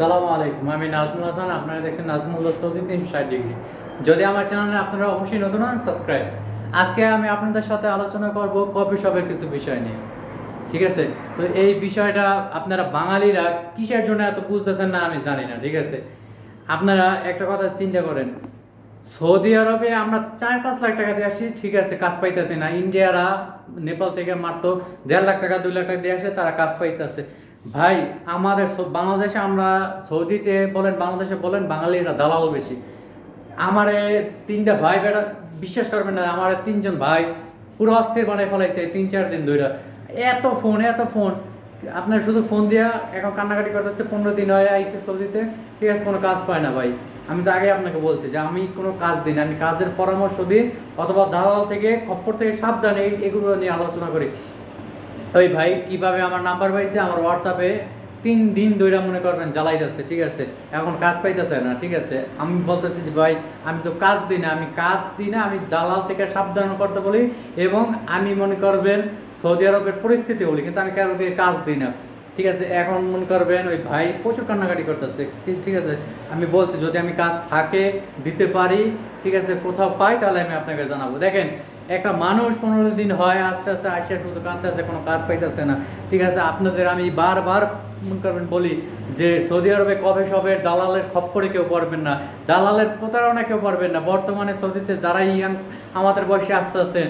আসসালামু আলাইকুম। আমি নাজমুল হাসান, আপনারা দেখছেন নাজমুল সৌদি তিনশো ষাট ডিগ্রি। যদি আমার চ্যানেলে আপনারা অবশ্যই নতুন হন, সাবস্ক্রাইব। আজকে আমি আপনাদের সাথে আলোচনা করব কফি শপের কিছু বিষয় নিয়ে। ঠিক আছে? তো এই বিষয়টা আপনারা বাঙালিরা কিসের জন্য এত বুঝতেছেন না আমি জানি না, ঠিক আছে? আপনারা একটা কথা চিন্তা করেন। সৌদি আরবে আমরা চার পাঁচ লাখ টাকা দিয়ে আসি, ঠিক আছে, কাজ পাইতেছি না। ইন্ডিয়ারা নেপাল থেকে মাত্র দেড় লাখ টাকা, দুই লাখ টাকা দিয়ে আসে, তারা কাজ পাইতেছে। ভাই, আমাদের বাংলাদেশে আমরা সৌদিতে বলেন, বাংলাদেশে বলেন, বাঙালিরা দালাল বেশি। আমারে তিনটা ভাই বেটা বিশ্বাস করবেন না, আমার তিনজন ভাই পুরো অস্থির বানায় ফেলাইছে তিন চার দিন ধরে এত ফোন এত ফোন। আপনার শুধু ফোন দিয়া এখন কান্নাকাটি করতেছে, পনেরো দিন হয়ে আইসে সৌদিতে, ঠিক আছে, কোনো কাজ পায় না ভাই। আমি তো আগে আপনাকে বলছি যে আমি কোনো কাজ দিই না, আমি কাজের পরামর্শ দিই, অথবা দালাল থেকে খপ্পর থেকে সাবধানে এগুলো নিয়ে আলোচনা করি। ওই ভাই, কীভাবে আমার নাম্বার পাইছে, আমার হোয়াটসঅ্যাপে তিন দিন ধরে মনে করবেন জ্বালাইতেছে, ঠিক আছে? এখন কাজ পাইতেছে না, ঠিক আছে? আমি বলতেছি যে, ভাই, আমি তো কাজ দিই না, আমি কাজ দিই না, আমি দালাল থেকে সাবধান করতে বলি এবং আমি মনে করবেন সৌদি আরবের পরিস্থিতি বলি, কিন্তু আমি কারোকে কাজ দিই না। ঠিক আছে? এখন মনে করবেন ওই ভাই প্রচুর কান্নাকাটি করতেছে ঠিক আছে? আমি বলছি, যদি আমি কাজ থাকে, দিতে পারি, ঠিক আছে, কোথাও পাই, তাহলে আমি আপনাকে জানাব। দেখেন একটা মানুষ পনেরো দিন হয়, আস্তে আস্তে আসে শুধু কাঁদতেছে, কোনো কাজ পাইতেছে না। ঠিক আছে, আপনাদের আমি বারবার মনে করবেন বলি যে সৌদি আরবে কবে সবে দালালের খপ্পরে কেউ পারবেন না। দালালের প্রতারণা কেউ পারবেন না। বর্তমানে সৌদিতে যারাই ইয়াং, আমাদের বয়সে আসতে আসতে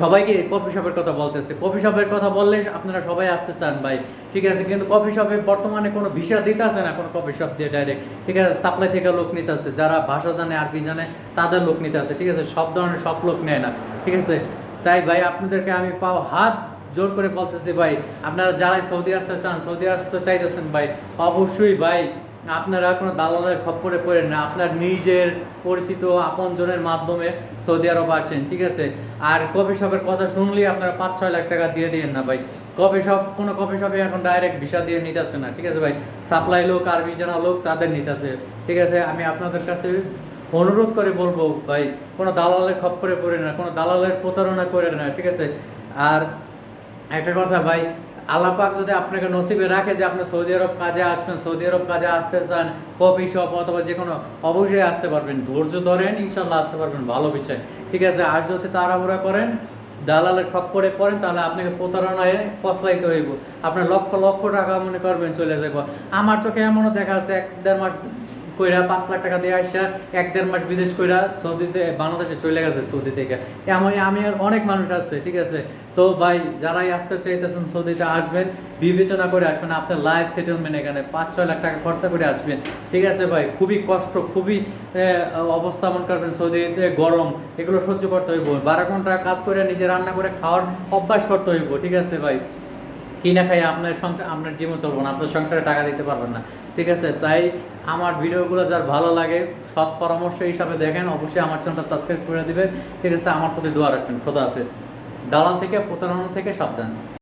সবাইকে কফি শপের কথা বলতেছে। কফি শপের কথা বললে আপনারা সবাই আসতে চান ভাই। ঠিক আছে, কিন্তু কফি শপে বর্তমানে কোনো ভিসা দিতেছে না কোনো কফি শপ দিয়ে ডাইরেক্ট ঠিক আছে সাপ্লাই থেকে লোক নিতে আছে যারা ভাষা জানে, আরবি জানে, তাদের লোক নিতে আছে ঠিক আছে, সব ধরনের সব লোক নেয় না। ঠিক আছে, তাই ভাই আপনাদেরকে আমি পাও হাত জোর করে বলতেছি ভাই। আপনারা যারাই সৌদি আসতে চান, সৌদি আসতে চাইতেছেন ভাই, অবশ্যই ভাই আপনারা কোনো দালালের খপ্পরে পড়েন না, আপনার নিজের পরিচিত আপনজনের মাধ্যমে সৌদি আরব আসেন, ঠিক আছে? আর কফি শপের কথা শুনলেই আপনারা পাঁচ ছয় লাখ টাকা দিয়ে দিয়েন না ভাই। কফি শপ, কোনো কফি শপে এখন ডাইরেক্ট ভিসা দিয়ে নিতেছে না, ঠিক আছে ভাই? সাপ্লাই লোক আরবি জানা লোক তাদের নিতেছে, ঠিক আছে? আমি আপনাদের কাছে অনুরোধ করে বলব ভাই, কোনো দালালের খপ্পরে পড়ে না, কোনো দালালের প্রতারণা করে না, ঠিক আছে? আর একটা কথা ভাই আল্লাহ পাক যদি আপনাকে নসিবে রাখে যে আপনি সৌদি আরব কাজে আসবেন, সৌদি আরব কাজে আসতে চান, কফি শপ অথবা যে কোনো অবশ্যই আসতে পারবেন, ধৈর্য ধরেন ইনশাল্লাহ আসতে পারবেন, ভালো বিষয়। ঠিক আছে, আর যদি তাড়াহুড়া করেন, দালালের করে পড়েন, তাহলে আপনাকে প্রতারণায় পস্তাইতে হইব। আপনার লক্ষ লক্ষ টাকা মনে করবেন চলে যাব আমার চোখে এমনও দেখা আছে, এক দেড় মাস কইরা পাঁচ লাখ টাকা দিয়ে আসা এক দেড় মাস বিদেশ কইরা সৌদিতে, বাংলাদেশে চলে গেছে সৌদি থেকে। এমন আমি আর অনেক মানুষ আছে, ঠিক আছে? তো ভাই, যারাই আসতে চাইতেছেন সৌদিতে আসবেন, বিবেচনা করে আসবেন, আপনার লাইফ সেটেলমেন্ট এখানে পাঁচ, ছয় লাখ টাকা খরচা করে আসবেন। ঠিক আছে ভাই? খুবই কষ্ট, খুবই অবস্থাপন করবেন সৌদিতে, গরম, এগুলো সহ্য করতে হইব। বারো ঘণ্টা কাজ করে নিজে রান্না করে খাওয়ার অভ্যাস করতে হইব, ঠিক আছে ভাই? কিনা খাই আপনার সংসার, আপনার জীবন চলবো না, আপনার সংসারে টাকা দিতে পারবেন না। ঠিক আছে? তাই আমার ভিডিওগুলো যার ভালো লাগে, সৎ পরামর্শ হিসাবে দেখেন, অবশ্যই আমার চ্যানেলটা সাবস্ক্রাইব করে দেবেন। ঠিক আছে? আমার প্রতি দোয়া রাখবেন। খোদা হাফেজ। দালাল থেকে, প্রতারণা থেকে সাবধান।